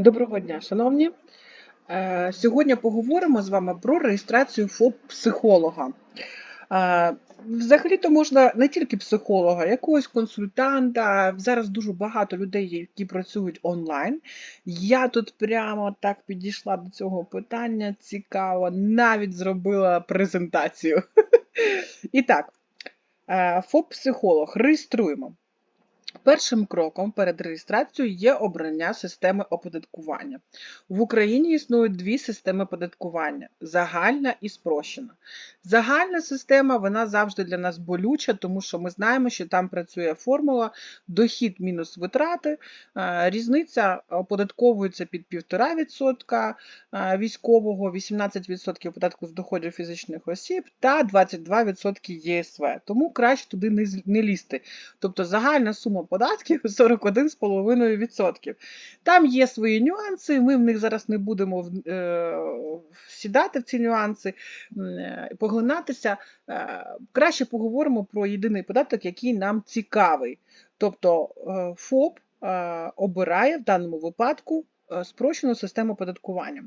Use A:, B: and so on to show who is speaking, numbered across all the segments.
A: Доброго дня, шановні. Е, Сьогодні поговоримо з вами про реєстрацію ФОП-психолога. Е, Взагалі-то можна не тільки психолога, якогось консультанта. Зараз дуже багато людей, які працюють онлайн. Я тут прямо так підійшла до цього питання. Цікаво, навіть зробила презентацію. І так, е, ФОП-психолог реєструємо. Першим кроком перед реєстрацією є обрання системи оподаткування. В Україні існують дві системи оподаткування загальна і спрощена. Загальна система вона завжди для нас болюча, тому що ми знаємо, що там працює формула дохід мінус витрати. Е, Різниця оподатковується під 1,5% е, військового, 18% податку з доходів фізичних осіб та 22% ЄСВ. Тому краще туди не лізти. Тобто загальна сума податків 41,5%. Там є свої нюанси, ми в них зараз не будемо е, сідати в ці нюанси, е, поглинатися. Е, Краще поговоримо про єдиний податок, який нам цікавий. Тобто ФОП обирає в даному випадку спрощену систему оподаткування.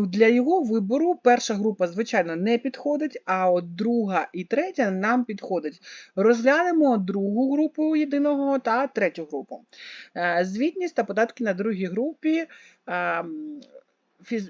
A: Для його вибору перша група, звичайно, не підходить, а от друга і третя нам підходить. Розглянемо другу групу єдиного та третю групу. Е, Звітність та податки на другій групі, ем,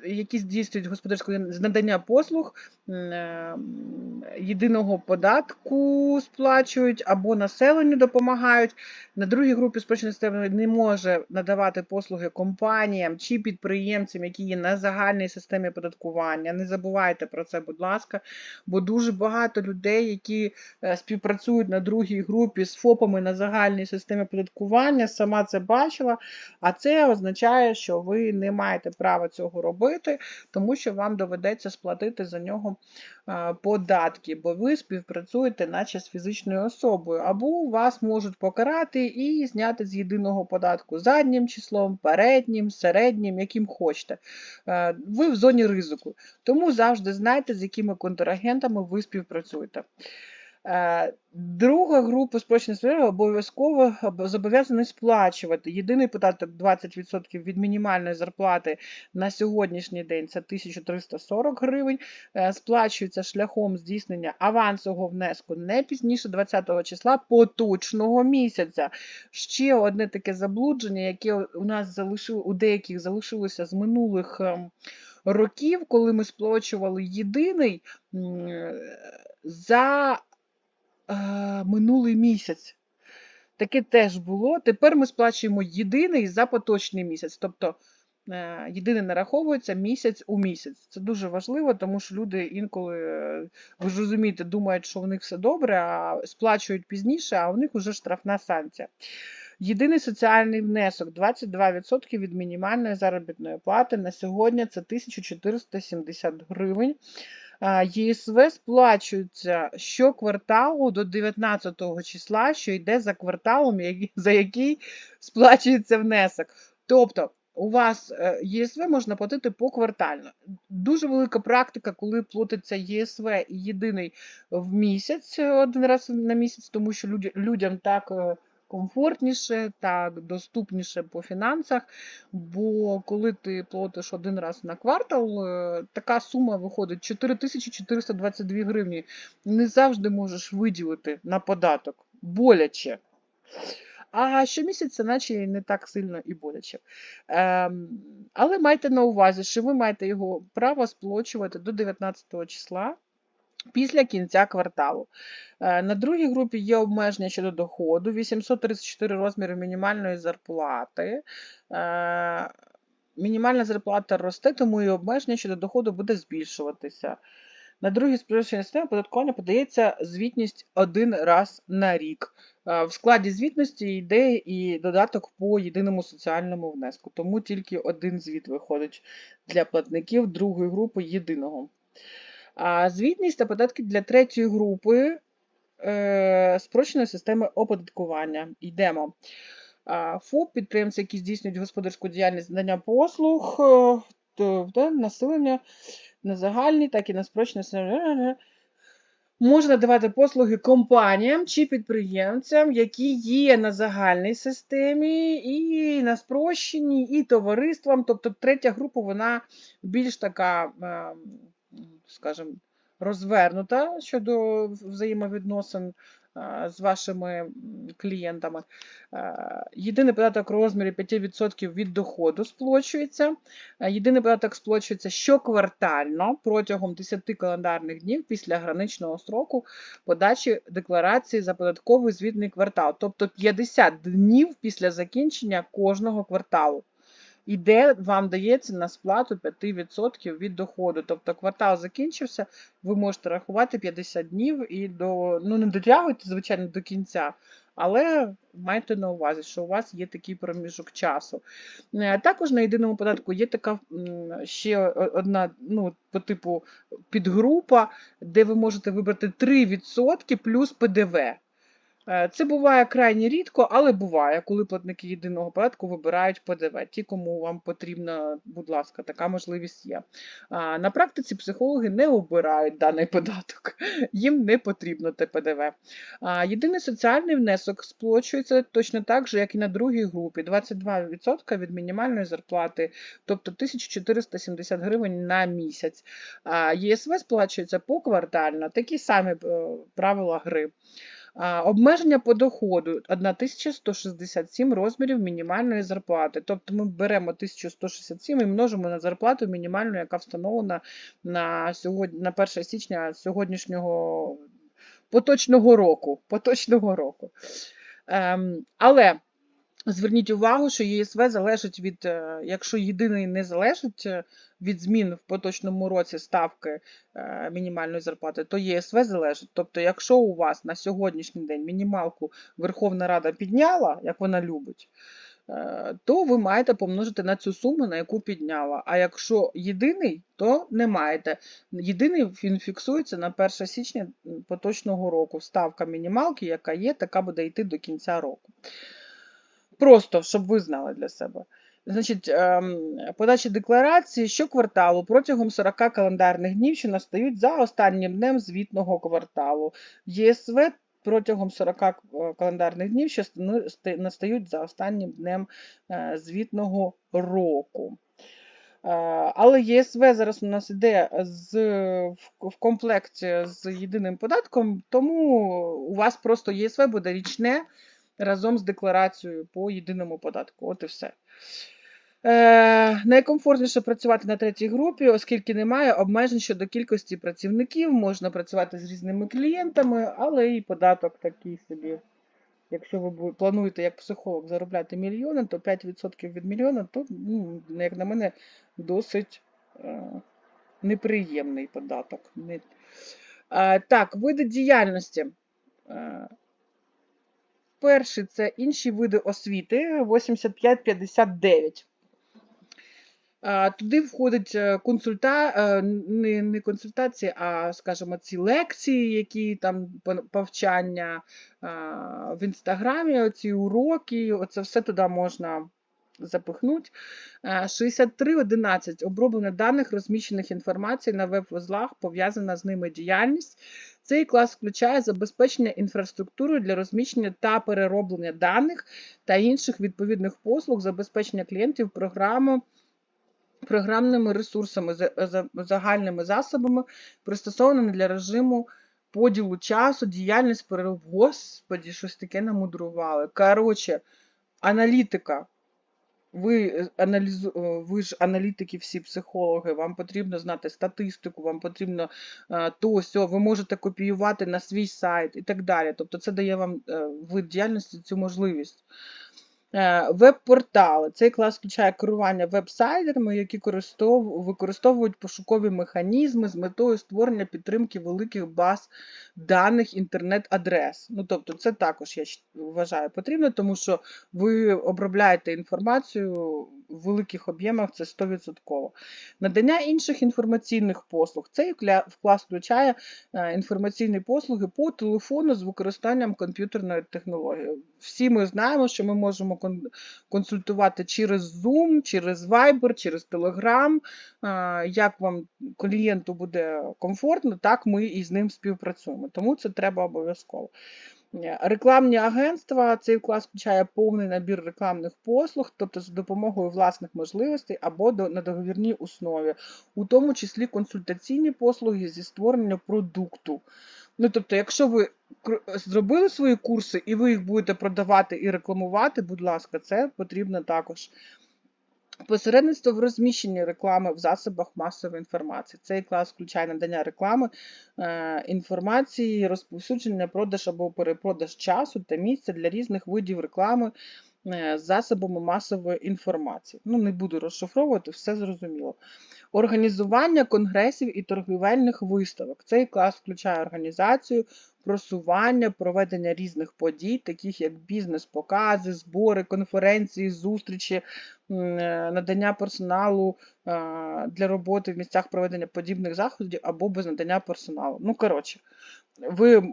A: які здійснюють господарське надання послуг, ем, єдиного податку сплачують або населенню допомагають. На другій групі спрощеної системи не може надавати послуги компаніям чи підприємцям, які є на загальній системі оподаткування. Не забувайте про це, будь ласка, бо дуже багато людей, які е, співпрацюють на другій групі з ФОПами на загальній системі оподаткування, сама це бачила. А це означає, що ви не маєте права цього робити, тому що вам доведеться сплатити за нього е, податки, бо ви співпрацюєте наче з фізичною особою, або вас можуть покарати і зняти з єдиного податку заднім числом, переднім, середнім, яким хочете. Е, Ви в зоні ризику. Тому завжди знайте, з якими контрагентами ви співпрацюєте. Е, Друга група спрощених сфери обов'язково об- зобов'язані сплачувати. Єдиний податок 20% від мінімальної зарплати на сьогоднішній день це 1340 гривень. Е, Сплачується шляхом здійснення авансового внеску не пізніше 20 числа поточного місяця. Ще одне таке заблудження, яке у нас залишило, у деяких залишилося з минулих ем, років, коли ми сплачували єдиний е, за минулий місяць. Таке теж було. Тепер ми сплачуємо єдиний за поточний місяць. Тобто е, єдиний нараховується місяць у місяць. Це дуже важливо, тому що люди інколи, е, ви ж розумієте, думають, що в них все добре, а сплачують пізніше, а у них вже штрафна санкція. Єдиний соціальний внесок 22% від мінімальної заробітної плати. На сьогодні це 1470 гривень. ЄСВ сплачується щокварталу до 19 числа, що йде за кварталом, за який сплачується внесок. Тобто у вас е, ЄСВ можна платити поквартально. Дуже велика практика, коли платиться ЄСВ і єдиний в місяць, е, один раз на місяць, тому що людям так е, комфортніше, так доступніше по фінансах. Бо коли ти платиш один раз на квартал, е, така сума виходить 4422 гривні. Не завжди можеш виділити на податок. Боляче. А щомісяця, наче не так сильно і боляче. Ем, але майте на увазі, що ви маєте його право сплачувати до 19 числа після кінця кварталу. Е, На другій групі є обмеження щодо доходу, 834 розміри мінімальної зарплати. Е, Мінімальна зарплата росте, тому і обмеження щодо доходу буде збільшуватися. На другій спрощеній системі оподаткування подається звітність один раз на рік. Е, В складі звітності йде і додаток по єдиному соціальному внеску, тому тільки один звіт виходить для платників другої групи єдиного. А звітність та податки для третьої групи е, спрощеної системи оподаткування. Йдемо. ФОП, підприємці, які здійснюють господарську діяльність надання послуг, е, то, да, населення на загальній, так і на спрощеній системі. може надавати послуги компаніям чи підприємцям, які є на загальній системі, і на спрощеній, і товариствам. Тобто третя група, вона більш така, е, скажімо, розвернута щодо взаємовідносин е, з вашими клієнтами. Е, Єдиний податок у розмірі 5% від доходу сплачується. Е, Єдиний податок сплачується щоквартально протягом 10 календарних днів після граничного строку подачі декларації за податковий звітний квартал, тобто 50 днів після закінчення кожного кварталу. І де вам дається на сплату 5% від доходу. Тобто квартал закінчився, ви можете рахувати 50 днів і до, ну не дотягуйте, звичайно, до кінця, але майте на увазі, що у вас є такий проміжок часу. Е, Також на єдиному податку є така ще одна, ну, по типу підгрупа, де ви можете вибрати 3% плюс ПДВ. Е, Це буває крайні рідко, але буває, коли платники єдиного податку вибирають ПДВ. Ті, кому вам потрібна, будь ласка, така можливість є. На практиці психологи не обирають даний податок, їм не потрібно те ПДВ. Єдиний соціальний внесок сплачується точно так же, як і на другій групі, 22% від мінімальної зарплати, тобто 1470 гривень на місяць. ЄСВ сплачується поквартально, такі самі е, правила гри. Обмеження по доходу 1167 розмірів мінімальної зарплати. Тобто ми беремо 1167 і множимо на зарплату мінімальну, яка встановлена на, сьогодні, на 1 січня сьогоднішнього поточного року. Поточного року. Ем, але Зверніть увагу, що ЄСВ залежить від, е, якщо єдиний не залежить е, від змін в поточному році ставки е, мінімальної зарплати, то ЄСВ залежить. Тобто, якщо у вас на сьогоднішній день мінімалку Верховна Рада підняла, як вона любить, то ви маєте помножити на цю суму, на яку підняла. А якщо єдиний, то не маєте. Єдиний він фіксується на 1 січня поточного року. Ставка мінімалки, яка є, така буде йти до кінця року. Просто, щоб ви знали для себе. Значить, ем, подача декларації щокварталу протягом 40 календарних днів, що настають за останнім днем звітного кварталу. ЄСВ протягом 40 е, календарних днів, що настають за останнім днем е, звітного року. Е, Але ЄСВ зараз у нас іде з, в, в комплекті з єдиним податком, тому у вас просто ЄСВ буде річне разом з декларацією по єдиному податку. От і все. Е, найкомфортніше працювати на третій групі, оскільки немає обмежень щодо кількості працівників, можна працювати з різними клієнтами, але і податок такий собі. Якщо ви плануєте як психолог заробляти мільйони, то 5% від мільйона, то, ну, як на мене, досить е, неприємний податок. Не... Е, так, види діяльності. Е, Перший це інші види освіти 85-59. Туди входить е, консульта, е, не, не консультації, а, скажімо, ці лекції, які там повчання в інстаграмі, ці уроки, оце все туди можна запихнути. 63.11. Оброблення даних, розміщених інформацій на веб-вузлах, пов'язана з ними діяльність. Цей клас включає забезпечення інфраструктурою для розміщення та перероблення даних та інших відповідних послуг, забезпечення клієнтів програму програмними ресурсами, за- за- загальними засобами, пристосованими для режиму поділу часу, діяльність перерив. Господі, щось таке намудрували. Коротше, аналітика. Ви, е, аналізу... е, ви ж аналітики, всі психологи, вам потрібно знати статистику, вам потрібно е, то, сьо, ви можете копіювати на свій сайт і так далі. Тобто це дає вам вид діяльності цю можливість. Е, Веб-портали. Цей клас включає керування веб-сайдерами, які користов- використовують пошукові механізми з метою створення підтримки великих баз даних інтернет-адрес. Ну, тобто, це також я вважаю потрібно, тому що ви обробляєте інформацію великих об'ємах це 100%. Надання інших інформаційних послуг. Цей вклад включає е, інформаційні послуги по телефону з використанням комп'ютерної технології. Всі ми знаємо, що ми можемо консультувати через Zoom, через Viber, через Telegram. Е, Як вам клієнту буде комфортно, так ми і з ним співпрацюємо. Тому це треба обов'язково. Е, Рекламні агентства цей клас включає повний набір рекламних послуг, тобто за допомогою власних можливостей або на договірній основі, у тому числі консультаційні послуги зі створення продукту. Ну, тобто, якщо ви зробили свої курси і ви їх будете продавати і рекламувати, будь ласка, це потрібно також. Посередництво в розміщенні реклами в засобах масової інформації. Цей клас включає надання реклами, е, інформації, розповсюдження, продаж або перепродаж часу та місця для різних видів реклами е, з засобами масової інформації. Ну, не буду розшифровувати, все зрозуміло. Організування конгресів і торгівельних виставок. Цей клас включає організацію, просування, проведення різних подій, таких як бізнес-покази, збори, конференції, зустрічі, е, надання персоналу е, для роботи в місцях проведення подібних заходів або без надання персоналу. Ну, коротше, ви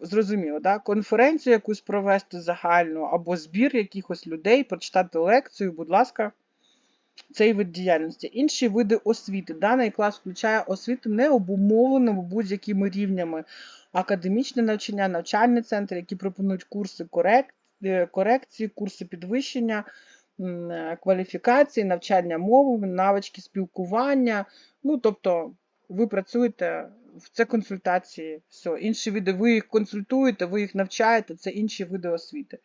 A: зрозуміли, да? конференцію якусь провести загальну або збір якихось людей, прочитати лекцію, будь ласка, цей вид діяльності. Інші види освіти. Даний клас включає освіту не обумовлену будь-якими рівнями. Академічне навчання, навчальні центри, які пропонують курси е, корекції, курси підвищення, е, кваліфікації, навчання мови, навички спілкування. Ну, тобто, ви працюєте в це консультації. Все. Інші види, ви їх консультуєте, ви їх навчаєте, це інші види освіти.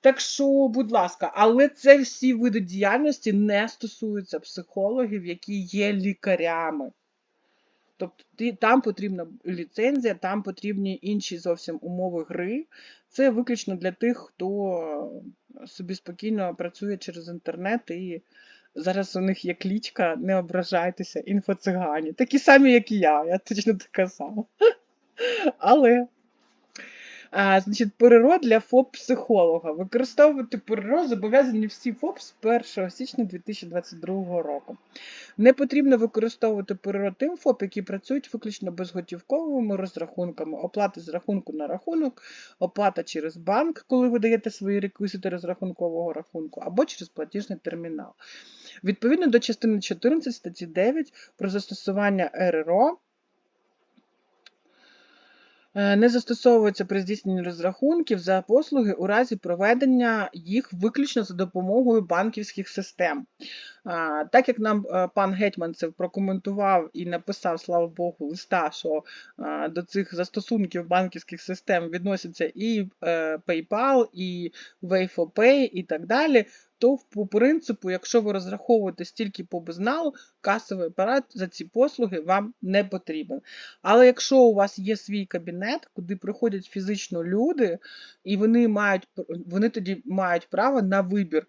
A: Так що, будь ласка, але це всі види діяльності не стосуються психологів, які є лікарями. Тобто там потрібна ліцензія, там потрібні інші зовсім умови гри. Це виключно для тих, хто собі спокійно працює через інтернет і зараз у них є клічка, не ображайтеся, інфоцигані. Такі самі, як і я, я точно така сама. Але а, значить, ПРРО для ФОП-психолога. Використовувати ПРРО зобов'язані всі ФОП з 1 січня 2022 року. Не потрібно використовувати ПРРО тим ФОП, які працюють виключно безготівковими розрахунками. Оплата з рахунку на рахунок, оплата через банк, коли ви даєте свої реквізити розрахункового рахунку, або через платіжний термінал. Відповідно до частини 14 статті 9 про застосування РРО. Е, Не застосовується при здійсненні розрахунків за послуги у разі проведення їх виключно за допомогою банківських систем. Так як нам е, пан Гетьманцев прокоментував і написав, слава Богу, листа, що до цих застосунків банківських систем відносяться і е, PayPal, і Way4Pay, і так далі, то по принципу, якщо ви розраховуєте стільки по безналу, касовий апарат за ці послуги вам не потрібен. Але якщо у вас є свій кабінет, куди приходять фізично люди, і вони мають вони тоді мають право на вибір.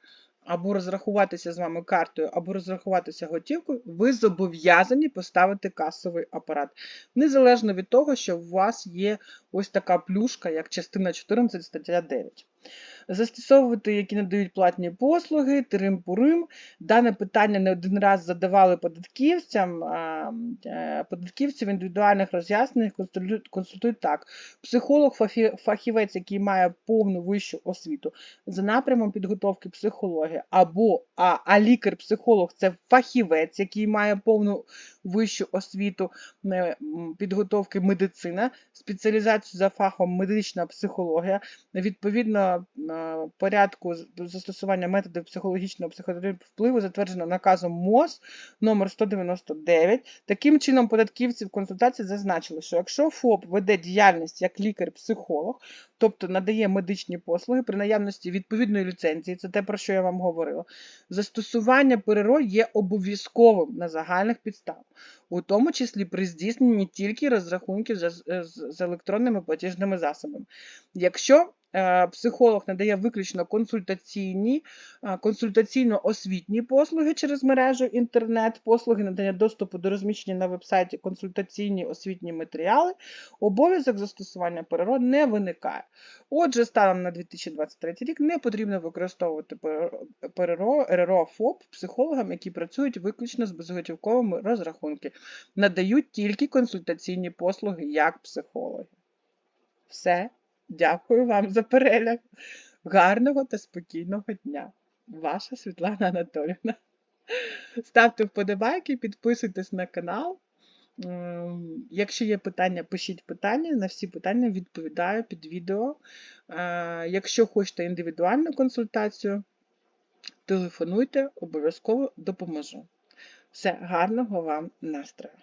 A: Або розрахуватися з вами картою, або розрахуватися готівкою, ви зобов'язані поставити касовий апарат. Незалежно від того, що у вас є ось така плюшка, як частина 14 стаття 9. Застосовувати, які надають платні послуги, тирим-пурим. Дане питання не один раз задавали податківцям. е, Податківці в індивідуальних консультують- консультують так. Психолог, фахівець, який має повну вищу освіту за напрямом підготовки психології, або а, а лікар-психолог це фахівець, який має повну вищу освіту підготовки медицина, спеціалізацію за фахом медична психологія, відповідно е, порядку застосування методів психологічного психотерапії впливу затверджено наказом МОЗ номер 199. Таким чином, податківці в консультації зазначили, що якщо ФОП веде діяльність як лікар-психолог, тобто надає медичні послуги при наявності відповідної ліцензії, це те, про що я вам говорила, застосування ПРРО є обов'язковим на загальних підставах, у тому числі при здійсненні тільки розрахунків з, електронними платіжними засобами. Якщо Психолог надає виключно консультаційні, е, консультаційно-освітні послуги через мережу інтернет, послуги надання доступу до розміщення на вебсайті консультаційні освітні матеріали. Обов'язок застосування ПРО не виникає. Отже, станом на 2023 рік не потрібно використовувати ПРО, РРО ФОП психологам, які працюють виключно з безготівковими розрахунки, надають тільки консультаційні послуги як психологи. Все. Дякую вам за перегляд. Гарного та спокійного дня. Ваша Світлана Анатолівна. Ставте вподобайки, підписуйтесь на канал. Ем, Якщо є питання, пишіть питання. На всі питання відповідаю під відео. Е, Якщо хочете індивідуальну консультацію, телефонуйте, обов'язково допоможу. Все, гарного вам настрою!